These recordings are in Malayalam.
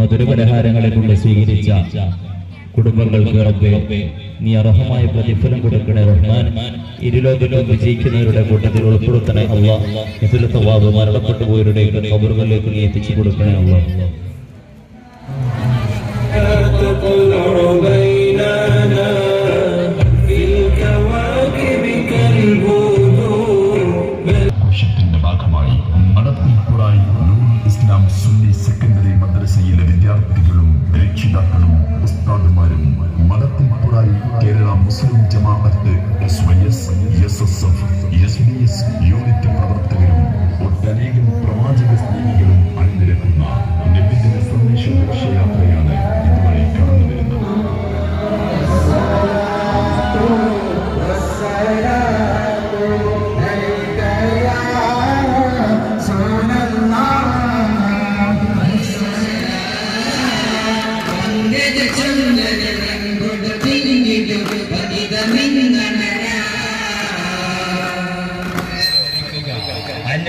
മധുരപലഹാരങ്ങളെ കൊണ്ട് സ്വീകരിച്ച കുടുംബങ്ങൾക്ക് റബ്ബേ നീ അർഹമായ പ്രതിഫലം കൊടുക്കണേ റഹ്മാൻ. ഇരുലോകത്തും വിജയിക്കുന്നവരുടെ കൂട്ടത്തിൽ ഉൾപ്പെടുത്തണേ അല്ല ഇതിലെ തവാബ് മരണപ്പെട്ടു പോയവരുടെ കബറുകളിലേക്ക് നീ എത്തിച്ചു കൊടുക്കണേ അല്ല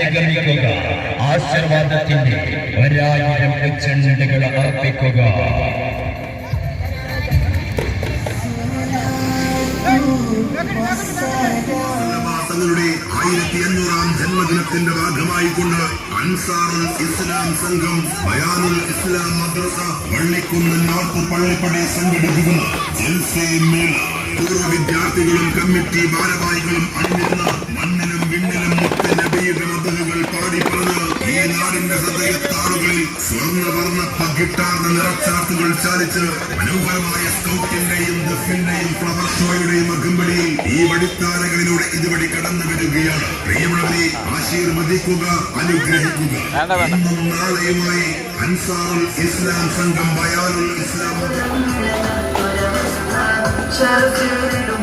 അനുഗമിക്കുക ആശീർവാദത്തിന്റെ ഒരായിരം ചെണ്ടുകൾ അർപ്പിക്കുക. തങ്ങളുടെ ആയിരത്തി അഞ്ഞൂറാം ജന്മദിനത്തിന്റെ ഭാഗമായി കൊണ്ട് അൻസാറുൽ ഇസ്ലാം സംഘം ബയാനുൽ ഇസ്ലാം മദ്രസ പള്ളിക്കുന്ന് നോർത്ത് പള്ളിപ്പടി സംഘടിപ്പിക്കുന്ന പൂർവ വിദ്യാർത്ഥികളും കമ്മിറ്റി ഭാരവാഹികളും അണിനിരുന്ന വിണ്ണിലും മതകൾ പാടി പറഞ്ഞ് ഈ നാടിന്റെ ഹൃദയത്താളുകളിൽ സ്വർണവർണ പകിട്ടാർന്ന നിറച്ചാർത്തുകൾ ചാലിച്ച് മനോഹരമായ സ്കൗട്ടിന്റെയും ദഫിന്റെയും ഫ്ലവർ ഷോയുടെയും അകമ്പടിയിൽ ഈ വഴിത്താരകളിലൂടെ ഇതുവഴി കടന്നു വരികയാണ്. പ്രിയമുള്ളവരെ ആശീർവദിക്കുക അനുഗ്രഹിക്കുക. ഇന്നും നാളെയുമായി അൻസാറുൽ ഇസ്ലാം സംഘം ബയാനുൽ ഇസ്ലാം. ശരഫേരിടും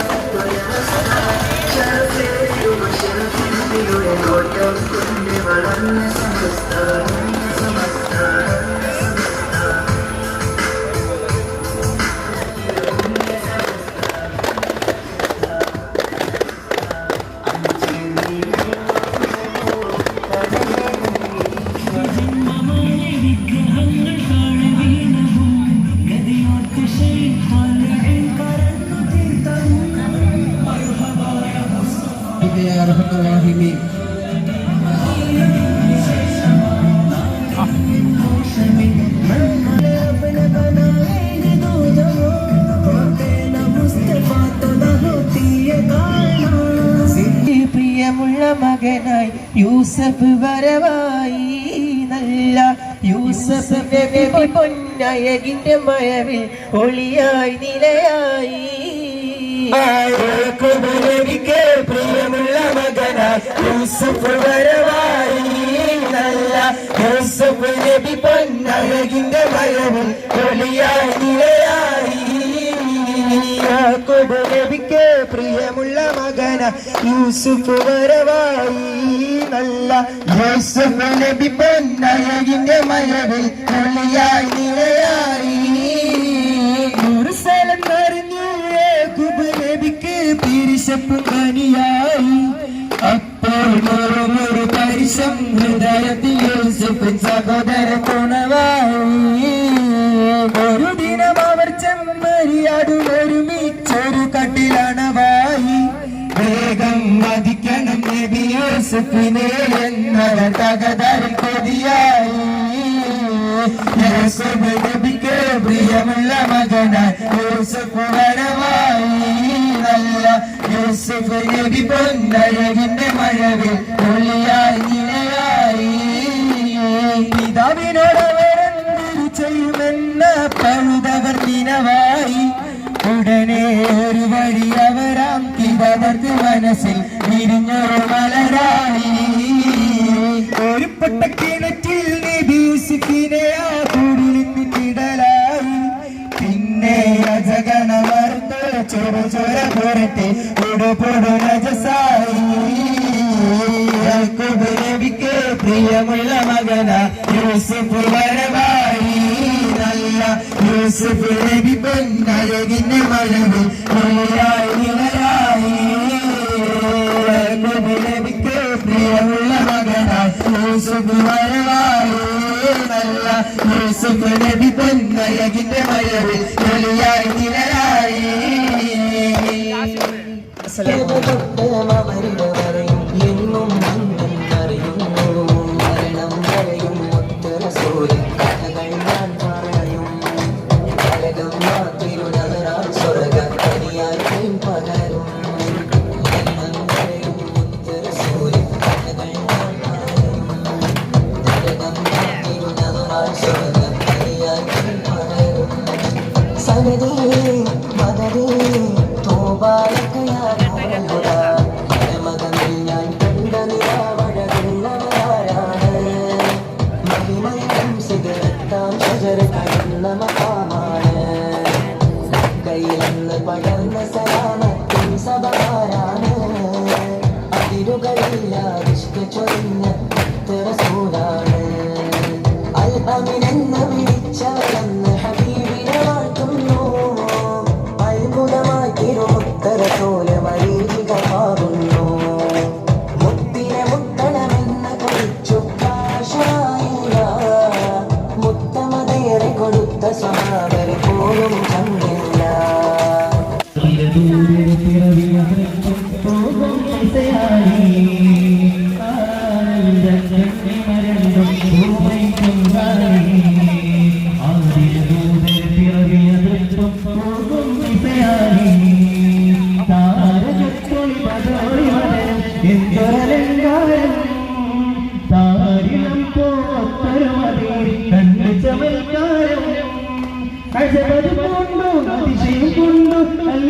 What you're doing, they were on the Yusuf വരവായി നല്ല യൂസഫ് നബി പൊന്നയകിന്റെ മഴവിൽ ഒളിയായി നിലയായി. നബിക്ക് പ്രിയമുള്ള മകനായി യൂസഫ് വരവായി നല്ല യൂസഫ് നബി പൊന്നയകിന്റെ മഴവിൽ ഒളിയായി നിലയായി. പ്രിയമുള്ള മകന യൂസുഫ് വരവായി. നല്ല യൂസുഫ് നബി പൊന്നഴകിന്റെ മഴവിൽ ഒളിയായി നിലയായി നൂറ് സ്ഥലം നിറഞ്ഞു നബിക്ക് പിരിശപ്പ് പനിയായി. അപ്പോൾ ഒരു പരിശം ഹൃദയത്തിൽ യൂസുഫ് സഹോദര തുണവായി നബി എന്ന തകതറിൽ കൊതിയായി. നബിക്ക് പ്രിയമുള്ള മകനായി യൂസുഫ് വരവായി നല്ല യൂസുഫ് നബി പൊന്നഴകിന്റെ മഴവിൽ ഒളിയായി നിലയായി പിതാവിനോട് അവരെന്തിരു ചെയ്യുമെന്ന പഴുതവർ നിനവായി ഉടനെ ഒരു വഴി അവരാം. കിതവർക്ക് മനസ്സിൽ ഉടുപൊടു രജസായി യാക്കൂബ് നബിക്ക് പ്രിയമുള്ള മകന യൂസുഫ് വരവായി നല്ല യൂസുഫ് നബി പൊന്നഴകിന്റെ മഴവിൽ മഴയായി നിലയായി യാക്കൂബ് നബിക്ക് പ്രിയമുള്ള മകന യൂസുഫ് വരവായി നല്ല യൂസുഫ് നബി പൊന്നഴകിന്റെ മഴവിൽ മഴയായി നിലയായി Assalamualaikum. കയ്യിലന്ന് പടർന്ന സലാമത്തിൻ സഭകാരാണ് അതിരുകളില്ല വിഷ്ക ചൊരിഞ്ഞ റസൂലാണ് അൽ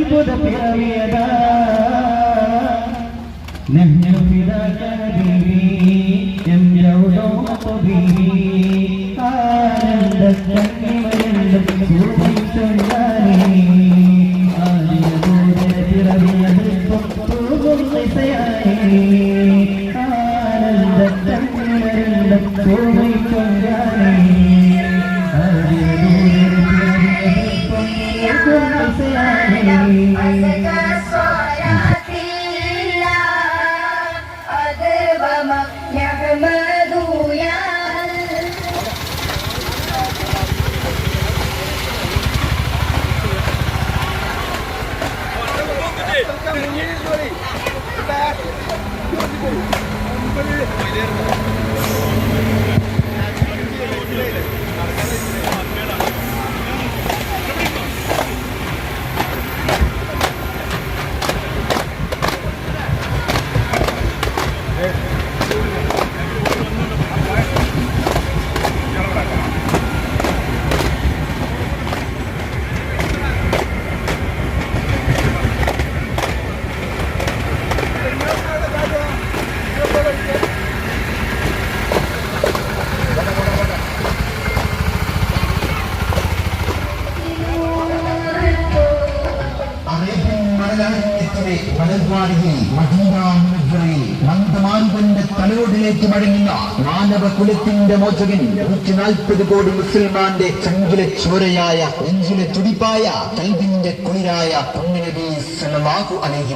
അത്ഭുത പിറവിയതാ نحن فداك حبيبي يملأ طبيبي ആനന്ദ இதே മാനവ കുലത്തിന്റെ മോചകൻ. നൂറ്റി നാൽപ്പത് കോടി മുസൽമാന്റെ ചങ്കിലെ ചോരയായ നെഞ്ചിലെ തുടിപ്പായ കൽബിന്റെ കുളിരായ പുണ്യനബി സല്ലല്ലാഹു അലൈഹി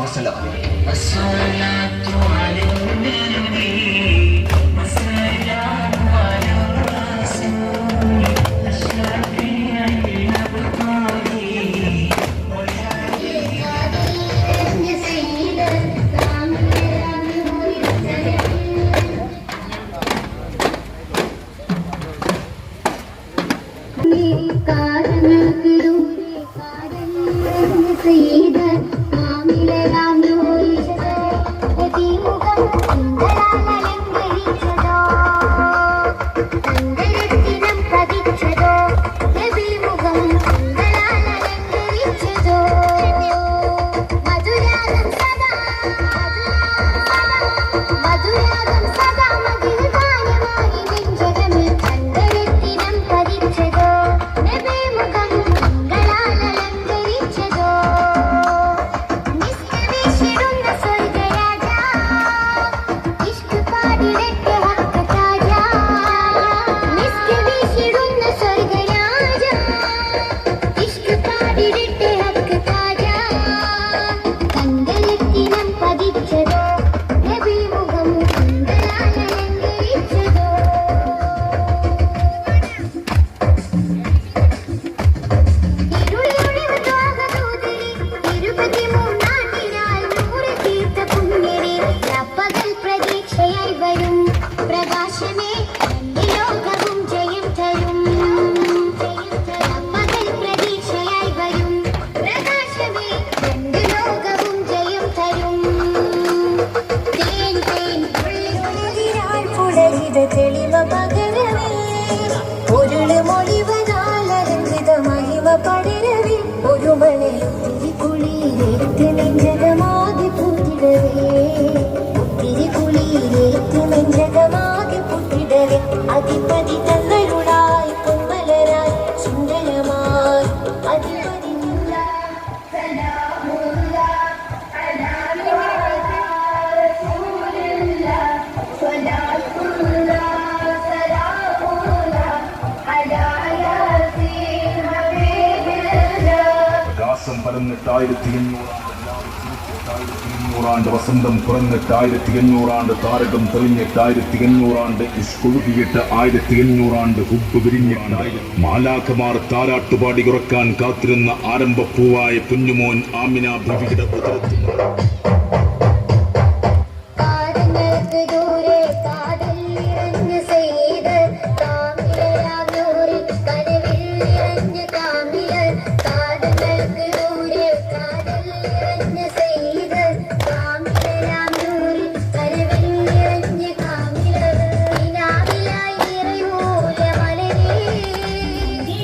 വരും. പ്രകാശമേ പരന്നിട്ട് ആയിരത്തി വസന്തം ആയിരത്തി അഞ്ഞൂറാണ്ട് താരകം തെളിഞ്ഞിട്ട് അഞ്ഞൂറാണ്ട് ഇഷ്കൊഴുകിയിട്ട് ആയിരത്തി എണ്ണൂറാണ്ട് ഹുബ് വിരിഞ്ഞിട്ട് മാലാഖമാർ താരാട്ടുപാടി കുറയ്ക്കാൻ കാത്തിരുന്ന ആരംഭപ്പൂവായ കുഞ്ഞുമോൻ ആമിന ബിവിയുടെ ഉദരത്തിൽ